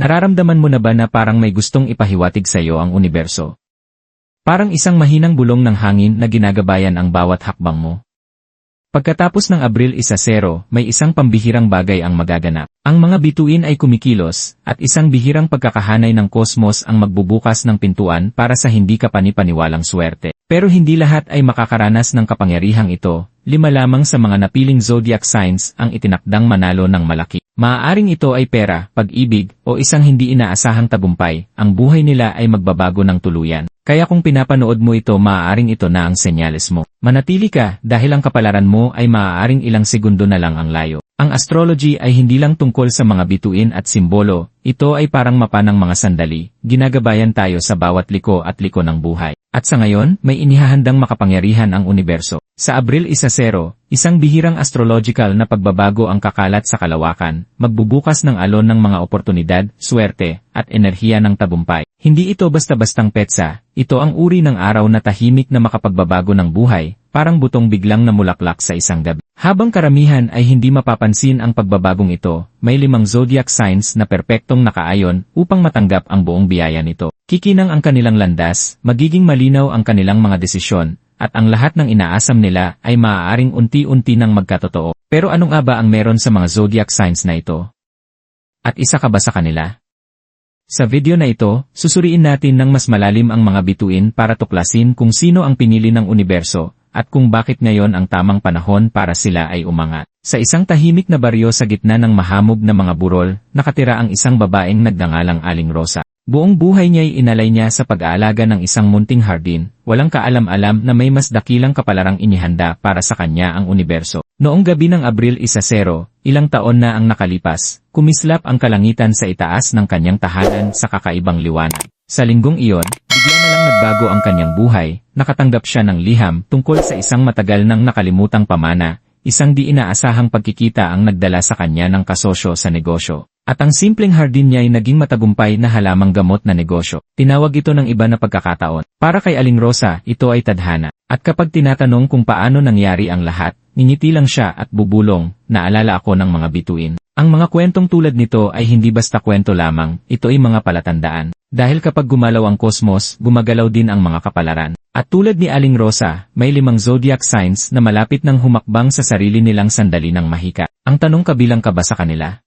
Nararamdaman mo na ba na parang may gustong ipahiwatig sa iyo ang universo? Parang isang mahinang bulong ng hangin na ginagabayan ang bawat hakbang mo. Pagkatapos ng Abril 1-0, may isang pambihirang bagay ang magaganap. Ang mga bituin ay kumikilos, at isang bihirang pagkakahanay ng kosmos ang magbubukas ng pintuan para sa hindi kapanipaniwalang swerte. Pero hindi lahat ay makakaranas ng kapangyarihang ito, lima lamang sa mga napiling zodiac signs ang itinakdang manalo ng malaki. Maaaring ito ay pera, pag-ibig, o isang hindi inaasahang tagumpay, ang buhay nila ay magbabago ng tuluyan. Kaya kung pinapanood mo ito maaaring ito na ang senyales mo. Manatili ka dahil ang kapalaran mo ay maaaring ilang segundo na lang ang layo. Ang astrology ay hindi lang tungkol sa mga bituin at simbolo, ito ay parang mapa ng mga sandali, ginagabayan tayo sa bawat liko at liko ng buhay. At sa ngayon, may inihahandang makapangyarihan ang universo. Sa Abril 1-0, isang bihirang astrological na pagbabago ang kakalat sa kalawakan, magbubukas ng alon ng mga oportunidad, swerte, at enerhiya ng tagumpay. Hindi ito basta-bastang petsa, ito ang uri ng araw na tahimik na makapagbabago ng buhay, parang butong biglang namulaklak sa isang gabi. Habang karamihan ay hindi mapapansin ang pagbabagong ito, may limang zodiac signs na perpektong nakaayon upang matanggap ang buong biyaya nito. Kikinang ang kanilang landas, magiging malinaw ang kanilang mga desisyon, at ang lahat ng inaasam nila ay maaaring unti-unti nang magkatotoo. Pero ano nga ba ang meron sa mga zodiac signs na ito? At isa ka ba sa kanila? Sa video na ito, susuriin natin ng mas malalim ang mga bituin para tuklasin kung sino ang pinili ng universo, at kung bakit ngayon ang tamang panahon para sila ay umangat. Sa isang tahimik na baryo sa gitna ng mahamog na mga burol, nakatira ang isang babaeng nagngangalang Aling Rosa. Buong buhay niya'y inalay niya sa pag-aalaga ng isang munting hardin, walang kaalam-alam na may mas dakilang kapalarang inihanda para sa kanya ang universo. Noong gabi ng Abril 1-0, ilang taon na ang nakalipas, kumislap ang kalangitan sa itaas ng kanyang tahanan sa kakaibang liwanag. Sa linggong iyon, bigla na lang nagbago ang kanyang buhay, nakatanggap siya ng liham tungkol sa isang matagal nang nakalimutang pamana, isang di inaasahang pagkikita ang nagdala sa kanya ng kasosyo sa negosyo. At ang simpleng hardin niya ay naging matagumpay na halamang gamot na negosyo. Tinawag ito ng iba na pagkakataon. Para kay Aling Rosa, ito ay tadhana. At kapag tinatanong kung paano nangyari ang lahat, ningiti lang siya at bubulong, naalala ako ng mga bituin. Ang mga kwentong tulad nito ay hindi basta kwento lamang, ito ay mga palatandaan. Dahil kapag gumalaw ang kosmos, gumagalaw din ang mga kapalaran. At tulad ni Aling Rosa, may limang zodiac signs na malapit ng humakbang sa sarili nilang sandali ng mahika. Ang tanong kabilang ka ba sa kanila?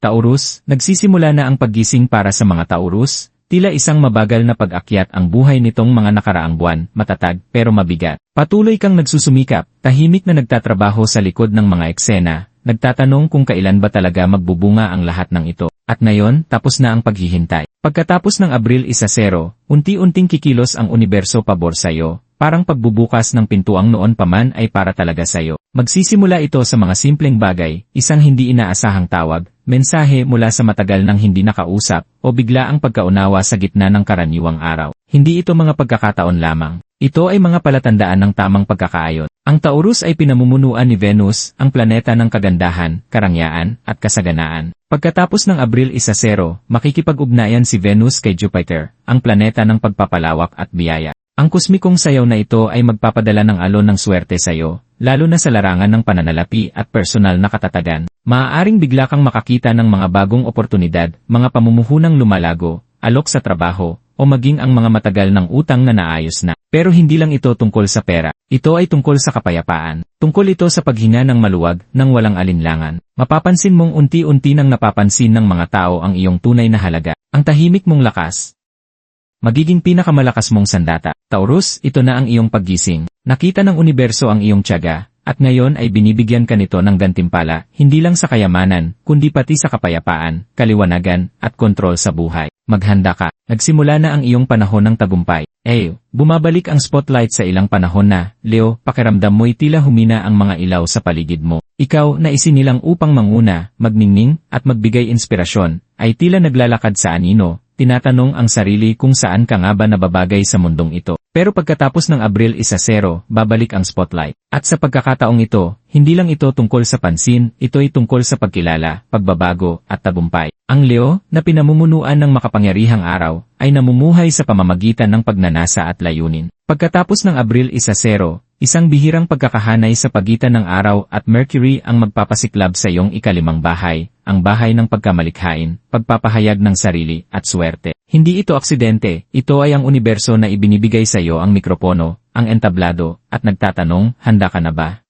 Taurus, nagsisimula na ang paggising para sa mga Taurus, tila isang mabagal na pag-akyat ang buhay nitong mga nakaraang buwan, matatag pero mabigat. Patuloy kang nagsusumikap, tahimik na nagtatrabaho sa likod ng mga eksena, nagtatanong kung kailan ba talaga magbubunga ang lahat ng ito. At ngayon, tapos na ang paghihintay. Pagkatapos ng Abril 1-0, unti-unting kikilos ang universo pabor sa'yo, parang pagbubukas ng pintuang noon pa man ay para talaga sa'yo. Magsisimula ito sa mga simpleng bagay, isang hindi inaasahang tawag, mensahe mula sa matagal nang hindi nakausap, o bigla ang pagkaunawa sa gitna ng karaniwang araw. Hindi ito mga pagkakataon lamang. Ito ay mga palatandaan ng tamang pagkakaayon. Ang Taurus ay pinamumunuan ni Venus, ang planeta ng kagandahan, karangyaan, at kasaganaan. Pagkatapos ng Abril 1-0, makikipag-ugnayan si Venus kay Jupiter, ang planeta ng pagpapalawak at biyaya. Ang kusmikong sayaw na ito ay magpapadala ng alon ng swerte sa iyo, lalo na sa larangan ng pananalapi at personal na katatagan. Maaaring bigla kang makakita ng mga bagong oportunidad, mga pamumuhunang lumalago, alok sa trabaho, o maging ang mga matagal ng utang na naayos na. Pero hindi lang ito tungkol sa pera. Ito ay tungkol sa kapayapaan. Tungkol ito sa paghinga ng maluwag, ng walang alinlangan. Mapapansin mong unti-unti nang napapansin ng mga tao ang iyong tunay na halaga. Ang tahimik mong lakas, magiging pinakamalakas mong sandata. Taurus, ito na ang iyong paggising. Nakita ng universo ang iyong tiyaga, at ngayon ay binibigyan ka nito ng gantimpala, hindi lang sa kayamanan, kundi pati sa kapayapaan, kaliwanagan, at kontrol sa buhay. Maghanda ka. Nagsimula na ang iyong panahon ng tagumpay. Eh, bumabalik ang spotlight sa ilang panahon na, Leo, pakiramdam mo'y tila humina ang mga ilaw sa paligid mo. Ikaw na isinilang upang manguna, magningning, at magbigay inspirasyon, ay tila naglalakad sa anino, tinatanong ang sarili kung saan ka nga ba nababagay sa mundong ito. Pero pagkatapos ng Abril 1-0, babalik ang spotlight. At sa pagkakataong ito, hindi lang ito tungkol sa pansin, ito ay tungkol sa pagkilala, pagbabago, at tagumpay. Ang Leo, na pinamumunuan ng makapangyarihang araw, ay namumuhay sa pamamagitan ng pagnanasa at layunin. Pagkatapos ng Abril 1-0, isang bihirang pagkakahanay sa pagitan ng araw at Mercury ang magpapasiklab sa iyong ikalimang bahay, ang bahay ng pagkamalikhain, pagpapahayag ng sarili, at swerte. Hindi ito aksidente, ito ay ang universo na ibinibigay sa iyo ang mikropono, ang entablado, at nagtatanong, handa ka na ba?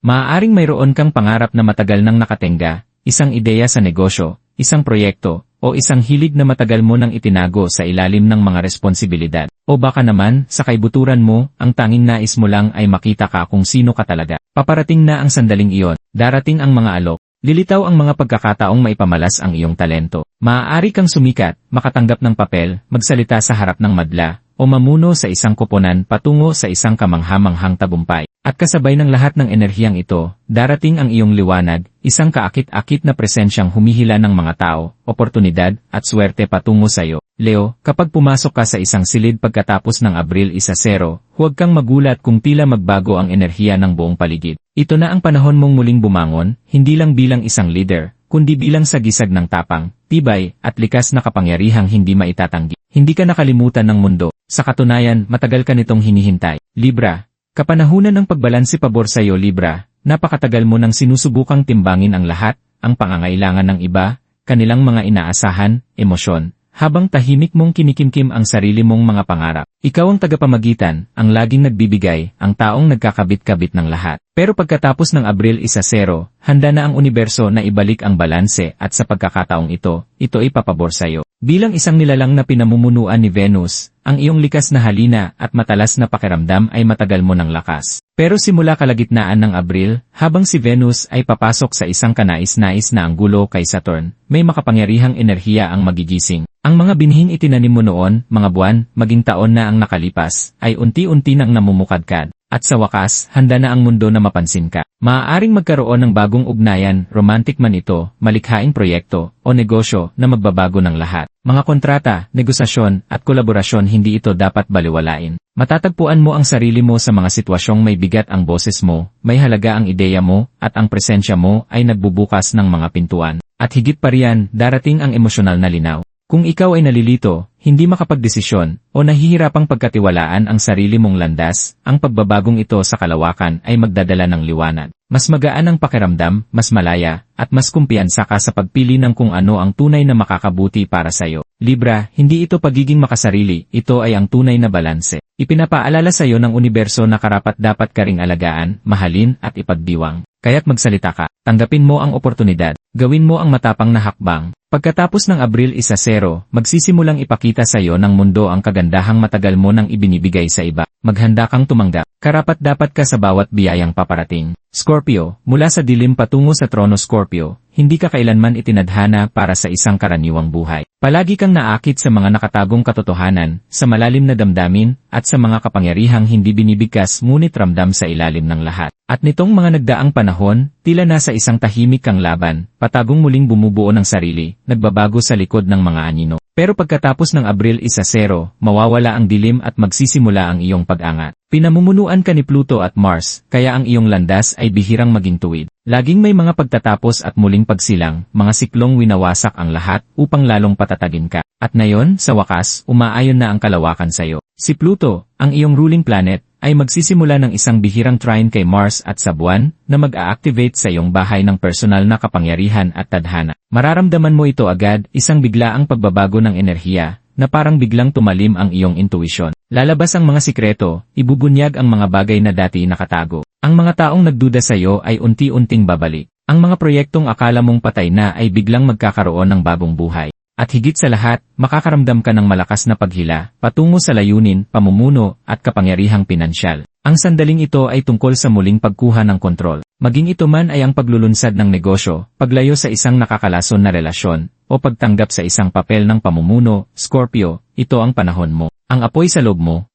Maaaring mayroon kang pangarap na matagal nang nakatenga, isang ideya sa negosyo, isang proyekto, o isang hilig na matagal mo nang itinago sa ilalim ng mga responsibilidad. O baka naman, sa kaibuturan mo, ang tanging nais mo lang ay makita ka kung sino ka talaga. Paparating na ang sandaling iyon, darating ang mga alok, lilitaw ang mga pagkakataong maipamalas ang iyong talento. Maaari kang sumikat, makatanggap ng papel, magsalita sa harap ng madla, o mamuno sa isang koponan patungo sa isang kamanghamanghang tagumpay. At kasabay ng lahat ng enerhiyang ito, darating ang iyong liwanag, isang kaakit-akit na presensyang humihila ng mga tao, oportunidad, at swerte patungo sa iyo. Leo, kapag pumasok ka sa isang silid pagkatapos ng Abril 1-0, huwag kang magulat kung tila magbago ang enerhiya ng buong paligid. Ito na ang panahon mong muling bumangon, hindi lang bilang isang leader, kundi bilang sagisag ng tapang, tibay, at likas na kapangyarihang hindi maitatanggi. Hindi ka nakalimutan ng mundo, sa katunayan matagal ka nitong hinihintay. Libra, Kapanahunan ng pagbalanse pabor sa iyo Libra, napakatagal mo nang sinusubukang timbangin ang lahat, ang pangangailangan ng iba, kanilang mga inaasahan, emosyon, habang tahimik mong kinikimkim ang sarili mong mga pangarap. Ikaw ang tagapamagitan, ang laging nagbibigay, ang taong nagkakabit-kabit ng lahat. Pero pagkatapos ng Abril 1-0, handa na ang universo na ibalik ang balanse at sa pagkakataong ito, ito ay papabor sa iyo. Bilang isang nilalang na pinamumunuan ni Venus, ang iyong likas na halina at matalas na pakiramdam ay matagal mo ng lakas. Pero simula kalagitnaan ng Abril, habang si Venus ay papasok sa isang kanais-nais na anggulo kay Saturn, may makapangyarihang enerhiya ang magigising. Ang mga binhing itinanim mo noon, mga buwan, maging taon na ang nakalipas, ay unti-unti nang namumukadkad. At sa wakas, handa na ang mundo na mapansin ka. Maaaring magkaroon ng bagong ugnayan, romantic man ito, malikhaing proyekto, o negosyo na magbabago ng lahat. Mga kontrata, negosasyon, at kolaborasyon hindi ito dapat baliwalain. Matatagpuan mo ang sarili mo sa mga sitwasyong may bigat ang boses mo, may halaga ang ideya mo, at ang presensya mo ay nagbubukas ng mga pintuan. At higit pa riyan, darating ang emosyonal na linaw. Kung ikaw ay nalilito, hindi makapagdesisyon, o nahihirapang pagkatiwalaan ang sarili mong landas, ang pagbabagong ito sa kalawakan ay magdadala ng liwanag. Mas magaan ang pakiramdam, mas malaya, at mas kumpiyansa ka sa pagpili ng kung ano ang tunay na makakabuti para sa iyo. Libra, hindi ito pagiging makasarili, ito ay ang tunay na balanse. Ipinapaalala sa iyo ng universo na karapat dapat ka ring alagaan, mahalin, at ipagdiwang. Kaya't magsalita ka, tanggapin mo ang oportunidad, gawin mo ang matapang na hakbang, Pagkatapos ng Abril 1-0, magsisimulang ipakita sa iyo ng mundo ang kagandahang matagal mo nang ibinibigay sa iba. Maghanda kang tumanggap. Karapat dapat ka sa bawat biyayang paparating. Scorpio, mula sa dilim patungo sa trono Scorpio, hindi ka kailanman itinadhana para sa isang karaniwang buhay. Palagi kang naakit sa mga nakatagong katotohanan, sa malalim na damdamin, at sa mga kapangyarihang hindi binibigkas ngunit ramdam sa ilalim ng lahat. At nitong mga nagdaang panahon, tila nasa isang tahimik kang laban, patagong muling bumubuo ng sarili, nagbabago sa likod ng mga anino. Pero pagkatapos ng Abril 1-0, mawawala ang dilim at magsisimula ang iyong pag-angat. Pinamumunuan ka ni Pluto at Mars, kaya ang iyong landas ay bihirang maging tuwid. Laging may mga pagtatapos at muling pagsilang, mga siklong winawasak ang lahat upang lalong patatagin ka. At ngayon, sa wakas, umaayon na ang kalawakan sa iyo. Si Pluto, ang iyong ruling planet, ay magsisimula ng isang bihirang trine kay Mars at sa buwan na mag-a-activate sa iyong bahay ng personal na kapangyarihan at tadhana. Mararamdaman mo ito agad, isang biglaang pagbabago ng enerhiya, na parang biglang tumalim ang iyong intuisyon. Lalabas ang mga sikreto, ibubunyag ang mga bagay na dati nakatago. Ang mga taong nagduda sa iyo ay unti-unting babalik. Ang mga proyektong akala mong patay na ay biglang magkakaroon ng bagong buhay. At higit sa lahat, makakaramdam ka ng malakas na paghila, patungo sa layunin, pamumuno, at kapangyarihang pinansyal. Ang sandaling ito ay tungkol sa muling pagkuha ng kontrol. Maging ito man ay ang paglulunsad ng negosyo, paglayo sa isang nakakalason na relasyon, o pagtanggap sa isang papel ng pamumuno, Scorpio, ito ang panahon mo. Ang apoy sa loob mo,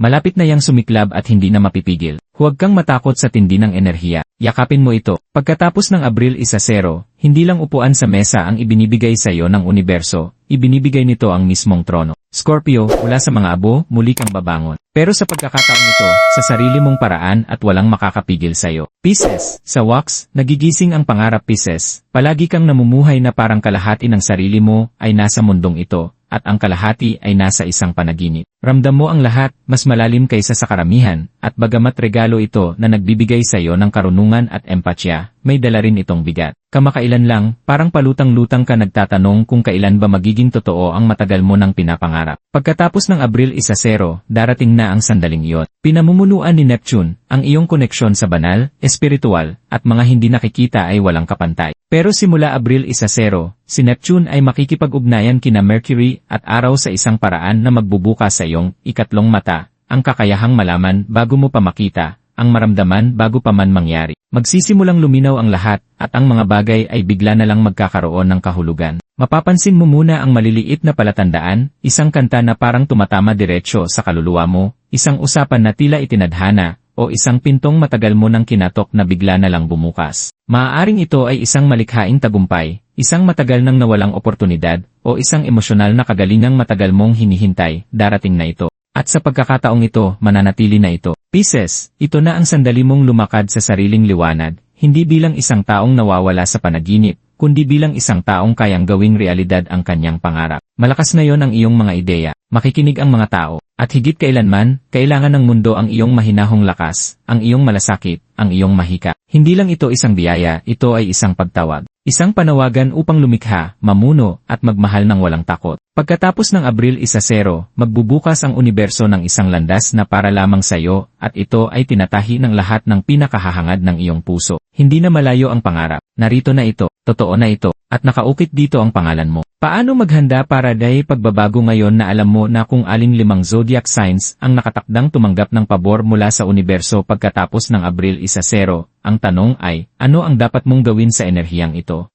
Malapit na yang sumiklab at hindi na mapipigil. Huwag kang matakot sa tindi ng enerhiya. Yakapin mo ito. Pagkatapos ng Abril 1-0, hindi lang upuan sa mesa ang ibinibigay sa iyo ng universo, ibinibigay nito ang mismong trono. Scorpio, mula sa mga abo, muli kang babangon. Pero sa pagkakataong ito, sa sarili mong paraan at walang makakapigil sa iyo. Pisces, sa wax, nagigising ang pangarap Pisces, palagi kang namumuhay na parang kalahati ng sarili mo ay nasa mundong ito, at ang kalahati ay nasa isang panaginip. Ramdam mo ang lahat, mas malalim kaysa sa karamihan, at bagamat regalo ito na nagbibigay sa iyo ng karunungan at empatya, may dala rin itong bigat. Kamakailan lang, parang palutang-lutang ka nagtatanong kung kailan ba magiging totoo ang matagal mo ng pinapangarap. Pagkatapos ng Abril 1-0, darating na ang sandaling iyon. Pinamumunuan ni Neptune, ang iyong koneksyon sa banal, espiritual, at mga hindi nakikita ay walang kapantay. Pero simula Abril 1-0, si Neptune ay makikipag-ugnayan kina Mercury at araw sa isang paraan na magbubukas sa iyong ikatlong mata, ang kakayahang malaman bago mo pa makita, ang maramdaman bago pa man mangyari. Magsisimulang luminaw ang lahat, at ang mga bagay ay bigla na lang magkakaroon ng kahulugan. Mapapansin mo muna ang maliliit na palatandaan, isang kanta na parang tumatama diretsyo sa kaluluwa mo, isang usapan na tila itinadhana, o isang pintong matagal mo nang kinatok na bigla na lang bumukas. Maaaring ito ay isang malikhaing tagumpay, isang matagal nang nawalang oportunidad, o isang emosyonal na kagalingang matagal mong hinihintay, darating na ito. At sa pagkakataong ito, mananatili na ito. Pieces, ito na ang sandali mong lumakad sa sariling liwanag, hindi bilang isang taong nawawala sa panaginip, kundi bilang isang taong kayang gawing realidad ang kanyang pangarap. Malakas ngayon ang iyong mga ideya, makikinig ang mga tao, at higit kailanman, kailangan ng mundo ang iyong mahinahong lakas, ang iyong malasakit, ang iyong mahika. Hindi lang ito isang biyaya, ito ay isang pagtawag. Isang panawagan upang lumikha, mamuno, at magmahal ng walang takot. Pagkatapos ng Abril 1-0, magbubukas ang universo ng isang landas na para lamang sa iyo, at ito ay tinatahi ng lahat ng pinakahahangad ng iyong puso. Hindi na malayo ang pangarap. Narito na ito, totoo na ito, at nakaukit dito ang pangalan mo. Paano maghanda para dahil pagbabago ngayon na alam mo na kung aling limang zodiac signs ang nakatakdang tumanggap ng pabor mula sa universo pagkatapos ng Abril 1-0? Ang tanong ay, ano ang dapat mong gawin sa enerhiyang ito?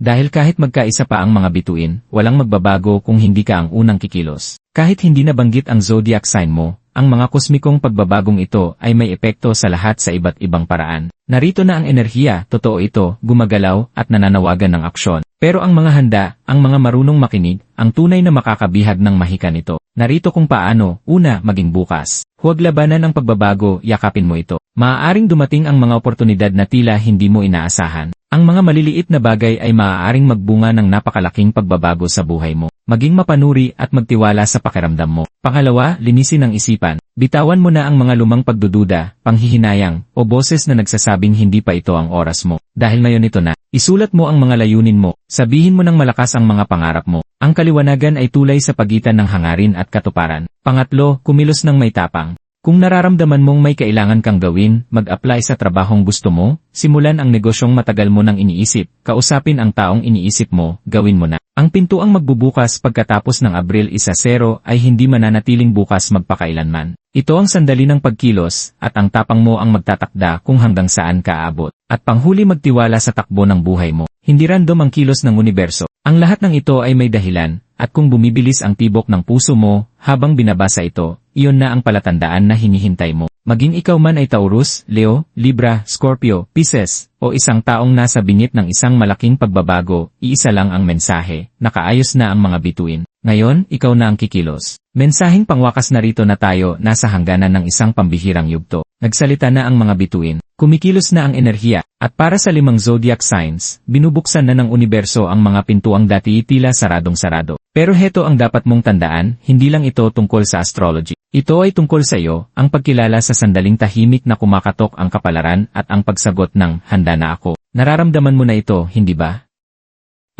Dahil kahit magkaisa pa ang mga bituin, walang magbabago kung hindi ka ang unang kikilos. Kahit hindi nabanggit ang zodiac sign mo, ang mga kosmikong pagbabagong ito ay may epekto sa lahat sa iba't ibang paraan. Narito na ang enerhiya, totoo ito, gumagalaw, at nananawagan ng aksyon. Pero ang mga handa, ang mga marunong makinig, ang tunay na makakabihag ng mahika nito. Narito kung paano, una, maging bukas. Huwag labanan ang pagbabago, yakapin mo ito. Maaaring dumating ang mga oportunidad na tila hindi mo inaasahan. Ang mga maliliit na bagay ay maaaring magbunga ng napakalaking pagbabago sa buhay mo. Maging mapanuri at magtiwala sa pakiramdam mo. Pangalawa, linisin ang isipan. Bitawan mo na ang mga lumang pagdududa, panghihinayang, o boses na nagsasabing hindi pa ito ang oras mo. Dahil ngayon ito na, isulat mo ang mga layunin mo, sabihin mo ng malakas ang mga pangarap mo. Ang kaliwanagan ay tulay sa pagitan ng hangarin at katuparan. Pangatlo, kumilos ng may tapang. Kung nararamdaman mong may kailangan kang gawin, mag-apply sa trabahong gusto mo, simulan ang negosyong matagal mo nang iniisip, kausapin ang taong iniisip mo, gawin mo na. Ang pintuang magbubukas pagkatapos ng Abril 1-0 ay hindi mananatiling bukas magpakailanman. Ito ang sandali ng pagkilos, at ang tapang mo ang magtatakda kung hanggang saan ka aabot. At panghuli magtiwala sa takbo ng buhay mo. Hindi random ang kilos ng universo. Ang lahat ng ito ay may dahilan, at kung bumibilis ang tibok ng puso mo, habang binabasa ito, iyon na ang palatandaan na hinihintay mo. Maging ikaw man ay Taurus, Leo, Libra, Scorpio, Pisces, o isang taong nasa bingit ng isang malaking pagbabago, iisa lang ang mensahe, nakaayos na ang mga bituin. Ngayon, ikaw na ang kikilos. Mensaheng pangwakas na rito na tayo nasa hangganan ng isang pambihirang yugto. Nagsalita na ang mga bituin, kumikilos na ang enerhiya, at para sa limang zodiac signs, binubuksan na ng universo ang mga pintuang dati tila saradong-sarado. Pero heto ang dapat mong tandaan, hindi lang ito tungkol sa astrology. Ito ay tungkol sa iyo, ang pagkilala sa sandaling tahimik na kumakatok ang kapalaran at ang pagsagot ng, handa na ako. Nararamdaman mo na ito, hindi ba?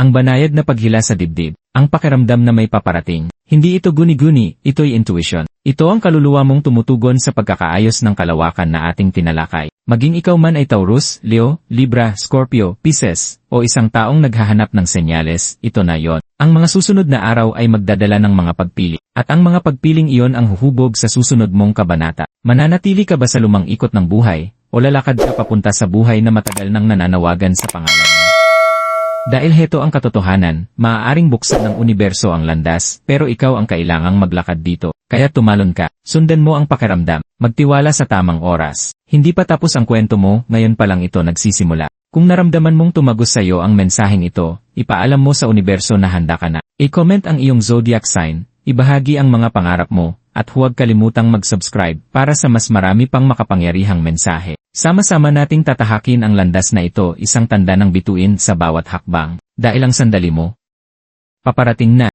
Ang banayad na paghila sa dibdib, ang pakiramdam na may paparating. Hindi ito guni-guni, ito'y intuition. Ito ang kaluluwa mong tumutugon sa pagkakaayos ng kalawakan na ating tinalakay. Maging ikaw man ay Taurus, Leo, Libra, Scorpio, Pisces, o isang taong naghahanap ng senyales, ito na yon. Ang mga susunod na araw ay magdadala ng mga pagpili, at ang mga pagpiling iyon ang huhubog sa susunod mong kabanata. Mananatili ka ba sa lumang ikot ng buhay, o lalakad ka papunta sa buhay na matagal nang nananawagan sa pangalan? Dahil heto ang katotohanan, maaaring buksan ng universo ang landas, pero ikaw ang kailangang maglakad dito. Kaya tumalon ka, sundan mo ang pakiramdam, magtiwala sa tamang oras. Hindi pa tapos ang kwento mo, ngayon pa lang ito nagsisimula. Kung naramdaman mong tumagos sa iyo ang mensaheng ito, ipaalam mo sa universo na handa ka na. I-comment ang iyong zodiac sign, ibahagi ang mga pangarap mo, at huwag kalimutang mag-subscribe para sa mas marami pang makapangyarihang mensahe. Sama-sama nating tatahakin ang landas na ito isang tanda ng bituin sa bawat hakbang, dahil ang sandali mo. Paparating na.